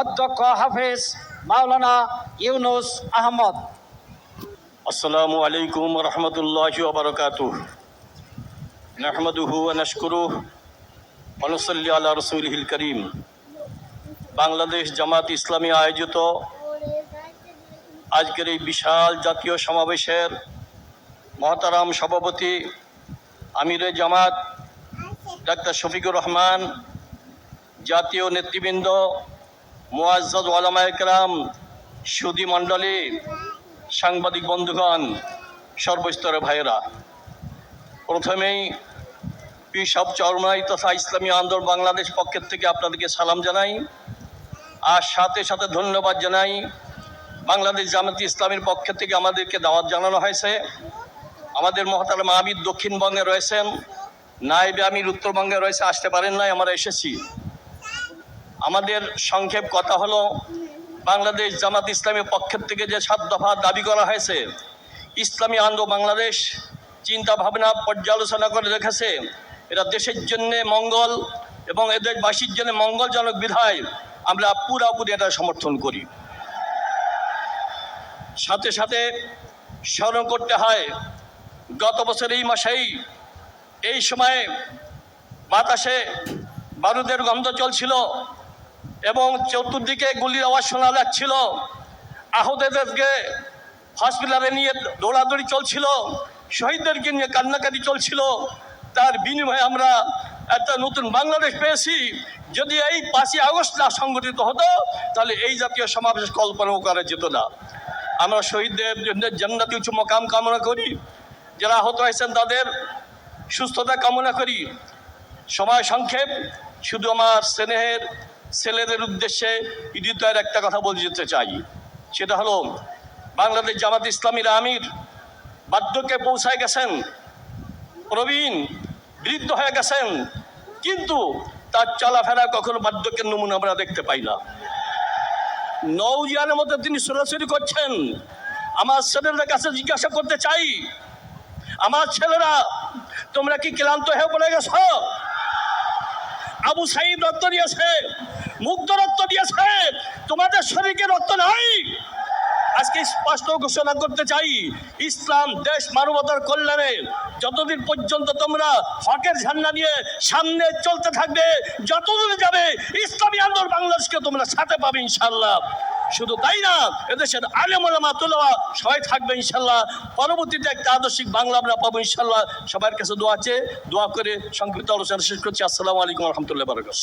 অধ্যক্ষ হাফেজ মাওলানা ইউনুস আহমদ। আসসালামু আলাইকুম রহমতুল্লাহ বারকাত নাহমদুহু নশকুরু অনুসল্লি আল্লাহ রসুলহিল করিম। বাংলাদেশ জামাত ইসলামী আয়োজিত আজকের এই বিশাল জাতীয় সমাবেশের মহতারাম সভাপতি আমিরে জামাত ডাক্তার শফিকুর রহমান, জাতীয় নেতৃবৃন্দ মুআজ্জাদ ওয়ালামা একরাম সুদী মণ্ডলী, সাংবাদিক বন্ধুগণ, সর্বস্তরের ভাইয়েরা। প্রথমেই পিসব চরমাই তথা ইসলামী আন্দোলন বাংলাদেশ পক্ষের থেকে আপনাদেরকে সালাম জানাই, আর সাথে সাথে ধন্যবাদ জানাই বাংলাদেশ জামাতি ইসলামের পক্ষের থেকে আমাদেরকে দাওয়াত জানানো হয়েছে। আমাদের মহতারাম আমির দক্ষিণবঙ্গে রয়েছেন নাইবে আমির উত্তরবঙ্গে রয়েছে, আসতে পারেন নাই, আমরা এসেছি। আমাদের সংক্ষেপ কথা হলো, বাংলাদেশ জামাত ইসলামের পক্ষের থেকে যে সাত দফা দাবি করা হয়েছে, ইসলামী আন্দো বাংলাদেশ চিন্তা ভাবনা পর্যালোচনা করে রেখেছে। এরা দেশের জন্য মঙ্গল এবং এদের বাসীর জন্য মঙ্গলজনক বিধায় আমরা পুরাপুরি এটা সমর্থন করি। সাথে সাথে স্মরণ করতে হয়, গত বছর এই মাসেই, এই সময়ে বাতাসে বারুদের গন্ধ চলছিল। এবং চতুর্দিকে গুলির আওয়াজ শোনা যাচ্ছিল। আহতদেরকে হসপিটালে নিয়ে দৌড়াদৌড়ি চলছিল। শহীদদেরকে নিয়ে কান্নাকাটি চলছিল। তার বিনিময়ে আমরা একটা নতুন বাংলাদেশ পেয়েছি। যদি এই পাঁচই আগস্ট না সংগঠিত হতো, তাহলে এই জাতীয় সমাবেশ কল্পনাও করা যেত না। আমরা শহীদদের জন্য জান্নাতি উচ্চ মকাম কামনা করি। যারা আহত হয়েছেন তাদের সুস্থতা কামনা করি। সময় সংক্ষেপ। শুধু আমার স্নেহের ছেলেদের উদ্দেশ্যে হৃদয়ের একটা কথা বলে যেতে চাই। সেটা হলো, বাংলাদেশ জামাত ইসলামীর আমির বার্ধক্যে পৌঁছায় গেছেন, প্রবীণ, বৃদ্ধ হয়ে গেছেন, কিন্তু তার চলাফেরা কখনো বার্ধক্যের নমুনা আমরা দেখতে পাই না। নৌজিয়ানের মধ্যে তিনি সরাসরি করছেন। আমার ছেলেদের কাছে জিজ্ঞাসা করতে চাই, আমার ছেলেরা, তোমরা কি ক্লান্ত হয়ে পড়ে গেছো? আবু সাইদ রক্ত দিয়েছে মুগ্ধ রক্ত দিয়েছে, তোমাদের শরীরকে রক্ত নাই। আজকে স্পষ্ট ঘোষণা করতে চাই, ইসলাম দেশ মানবতার কল্যাণে যতদিন পর্যন্ত তোমরা হকের ঝান্না নিয়ে সামনে চলতে থাকবে, যতদিন যাবে ইসলামী আন্দোলন বাংলাদেশকে তোমরা সাথে পাবে ইনশাল্লাহ শুধু তাই না, এদেশের আলেমা তোলা সবাই থাকবে ইনশাল্লাহ। পরবর্তীতে একটা আদর্শিক বাংলা আমরা পাবো ইনশাল্লাহ। সবার কাছে দোয়া আছে দোয়া করে সংক্ষিপ্ত আলোচনা শেষ করছি। আসসালামু আলাইকুম রহমতুল্লাহ বারকাত